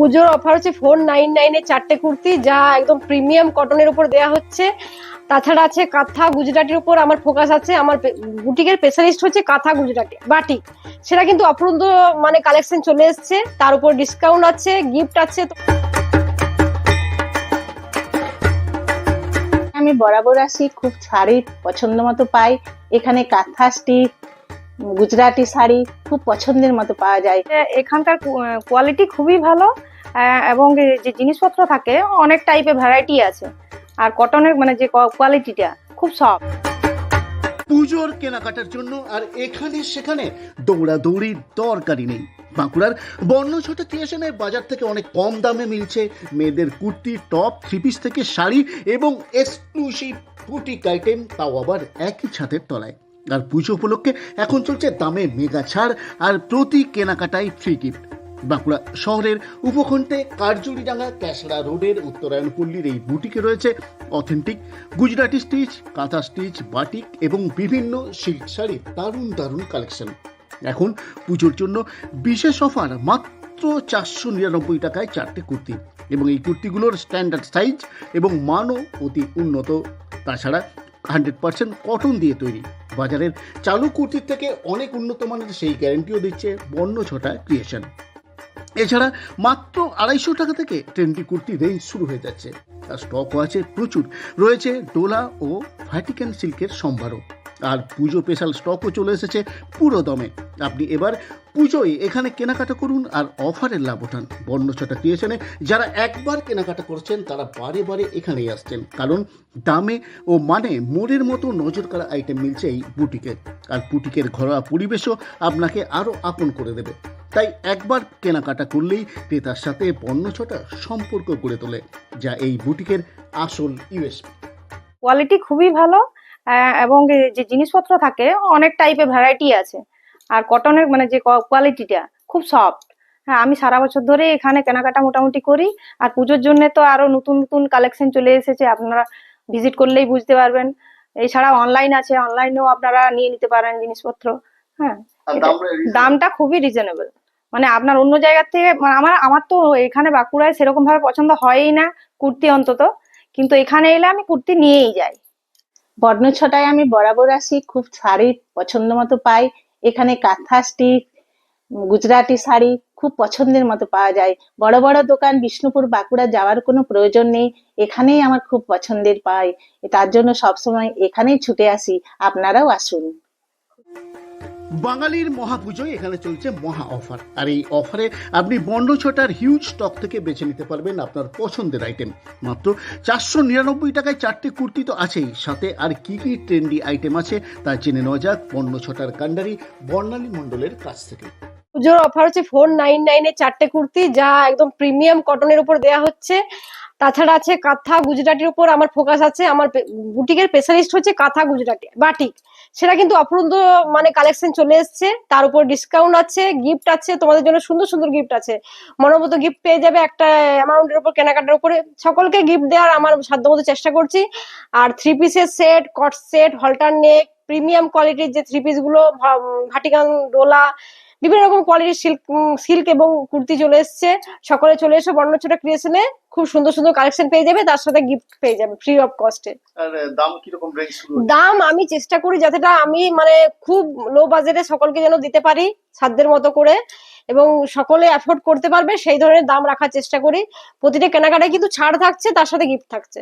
পুজোর অফার হচ্ছে four nine নাইনে চারটে কুর্তি যা একদম প্রিমিয়াম কটনের উপর দেওয়া হচ্ছে। তাছাড়া আছে কাঁথা গুজরাটির উপর আমার ফোকাস আছে। আমার বুটিকের স্পেশালিস্ট হচ্ছে কাঁথা গুজরাটি বাটিক সেটা কিন্তু অপরন্ত মানে কালেকশন চলে এসছে। তার উপর ডিসকাউন্ট আছে গিফট আছে। তো আমি বরাবর আসি খুব শাড়ি পছন্দ মতো পাই। এখানে কাঁথা স্টিচ গুজরাটি শাড়ি খুব পছন্দের মতো পাওয়া যায়। এখানকার কোয়ালিটি খুবই ভালো। এবং যে জিনিসপত্র থাকে, অনেক টাইপের ভ্যারাইটি আছে। আর কটনের মানে যে কোয়ালিটিটা খুব সফট পুজোর কেনাকাটার জন্য আর এখানে সেখানে দৌড়াদৌড়ির দরকারই নেই। বাঁকুড়ার বর্ণ বর্ণছোট ক্রিয়েশনে বাজার থেকে অনেক কম দামে মিলছে। মেয়েদের কুর্তি, টপ থ্রি পিস থেকে শাড়ি এবং এক্সক্লুসিভ বুটিক আইটেম তাও আবার একই ছাদের তলায়। আর পুজো উপলক্ষে এখন চলছে দামে মেগা ছাড় আর প্রতি কেনাকাটায় ফ্রি গিফট বাঁকুড়া শহরের উপকণ্ঠে কারজুরিডাঙ্গা ক্যাসড়া রোডের উত্তরায়ণপল্লীর এই বুটিকে রয়েছে authentic Gujarati stitch, kantha stitch, batik এবং বিভিন্ন সিল্ক শাড়ির দারুণ দারুণ কালেকশন। এখন পুজোর জন্য বিশেষ অফার, মাত্র চারশো নিরানব্বই টাকায় চারটে কুর্তি এবং এই কুর্তিগুলোর স্ট্যান্ডার্ড সাইজ এবং মানও অতি উন্নত। তাছাড়া হান্ড্রেড পার্সেন্ট কটন দিয়ে তৈরি। বাজারের চালু কুর্তির থেকে অনেক উন্নত মানের সেই গ্যারেন্টিও দিচ্ছে বন্য ছটা ক্রিয়েশন এছাড়া মাত্র আড়াইশো টাকা থেকে ট্রেন্ডি কুর্তি রেঞ্জ শুরু হয়ে যাচ্ছে। আর স্টকও আছে প্রচুর। রয়েছে ডোলা ও ভ্যাটিকান সিল্কের সম্ভারও। আর পুজো স্পেশাল স্টকও চলে এসেছে পুরো দমে আপনি এবার পুজোয় এখানে কেনাকাটা করুন আর অফারের লাভ ওঠান। বর্ণছটা ক্রিয়েশনে যারা একবার কেনাকাটা করছেন, তারা বারে বারে এখানেই আসছেন। কারণ দামে ও মানে মোড়ের মতো নজর কাড়া আইটেম মিলছে এই বুটিকে আর বুটিকের ঘরোয়া পরিবেশও আপনাকে আরও আপন করে দেবে। তাই একবার কেনাকাটা করলেই ক্রেতার সাথে পণ্যছটা সম্পর্ক গড়ে তোলে যা এই বুটিকের আসল ইউএসপি কোয়ালিটি খুবই ভালো এবং যে জিনিসপত্র থাকে অনেক টাইপের ভ্যারাইটি আছে। আর কটনের মানে যে কোয়ালিটিটা খুব সফট হ্যাঁ আমি সারা বছর ধরে এখানে কেনাকাটা মোটামুটি করি আর পুজোর জন্য তো আরও নতুন নতুন কালেকশন চলে এসেছে আপনারা ভিজিট করলেই বুঝতে পারবেন। এছাড়া অনলাইন আছে অনলাইনেও আপনারা নিয়ে নিতে পারেন জিনিসপত্র। হ্যাঁ দামটা খুবই রিজনেবল মানে আপনার অন্য জায়গার থেকে মানে আমার আমার তো এখানে বাঁকুড়ায় সেরকম ভাবে পছন্দ হয়ই না কুর্তি অন্তত। কিন্তু এখানে এলে আমি কুর্তি নিয়েই যাই। বর্ণছটায় আমি বরাবর আসি, খুব শাড়ি পছন্দ মতো পাই। এখানে কাঁথা স্টিচ গুজরাটি শাড়ি খুব পছন্দের মতো পাওয়া যায়। বড় বড় দোকান বিষ্ণুপুর, বাঁকুড়া যাওয়ার কোনো প্রয়োজন নেই। এখানেই আমার খুব পছন্দের পাই। তার জন্য সবসময় এখানেই ছুটে আসি। আপনারাও আসুন। বাঙালির মহাপুজোয় এখানে চলছে মহা অফার। আর এই অফারে আপনি বন্ডছটার হিউজ স্টক থেকে বেছে নিতে পারবেন আপনার পছন্দের আইটেম মাত্র চারশো নিরানব্বই টাকায় চারটে কুর্তি তো আছেই। সাথে আর কি কি ট্রেন্ডি আইটেম আছে তা জেনে নেওয়া যাক বন্ডছটার কাণ্ডারি বর্ণালী মণ্ডলের কাছ থেকে। পুজোর অফার হচ্ছে ফোর নাইন নাইনে চারটে কুর্তি, যা একদম প্রিমিয়াম কটনের উপর দেওয়া হচ্ছে। তাছাড়া আছে কাঁথা গুজরাটির উপর আমার ফোকাস আছে, আমার বুটিকের স্পেশালিস্ট হচ্ছে কাঁথা গুজরাটি বাটিক সেটা কিন্তু অপরন্ত মানে কালেকশন চলে এসছে, তার উপর ডিসকাউন্ট আছে গিফট আছে, তোমাদের জন্য সুন্দর সুন্দর গিফট আছে। মনোমতো গিফট পেয়ে যাবে একটা অ্যামাউন্টের উপর কেনাকাটার উপরে। সকলকে গিফট দেওয়ার আমার সাধ্যমতো চেষ্টা করছি। আর থ্রি পিসের set cot set halter neck premium কোয়ালিটির যে থ্রি পিসগুলো, ভা- ভাটিকান ডোলা বিভিন্ন রকম কোয়ালিটির সিল্ক সিল্ক এবং কুর্তি চলে এসছে। সকলে চলে এসে বর্ণ বর্ণছোটা ক্রিয়েশনে খুব সুন্দর সুন্দর কালেকশন পেয়ে যাবে তার সাথে গিফট পেয়ে যাবে ফ্রি অফ কস্টে দাম কীরকম রেঞ্জ দাম আমি চেষ্টা করি যাতেটা আমি মানে খুব লো বাজেটে সকলকে যেন দিতে পারি সাধ্যের মতো করে। এবং সকলে অ্যাফোর্ড করতে পারবে সেই ধরনের দাম রাখার চেষ্টা করি। প্রতিটা কেনাকাটায় কিন্তু ছাড় থাকছে তার সাথে গিফট থাকছে।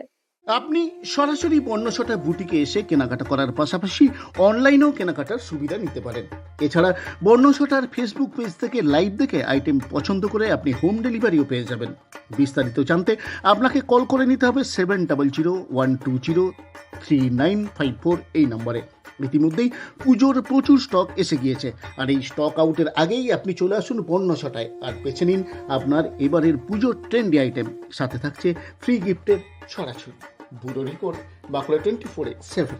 আপনি সরাসরি বর্ণছটা বুটিকে এসে কেনাকাটা করার পাশাপাশি অনলাইনেও কেনাকাটার সুবিধা নিতে পারেন। এছাড়া বর্ণছটার ফেসবুক পেজ থেকে লাইভ দেখে আইটেম পছন্দ করে আপনি হোম ডেলিভারিও পেয়ে যাবেন। বিস্তারিত জানতে আপনাকে কল করে নিতে হবে seven double zero one two zero three nine five four এই নম্বরে। ইতিমধ্যেই পুজোর প্রচুর স্টক এসে গিয়েছে আর এই স্টক আউটের আগেই আপনি চলে আসুন বর্ণছটায় আর বেছে নিন আপনার এবারের পুজোর ট্রেন্ডি আইটেম সাথে থাকছে ফ্রি গিফটের ছড়াছড়ি। Bureau report Bankura twenty four X. Seven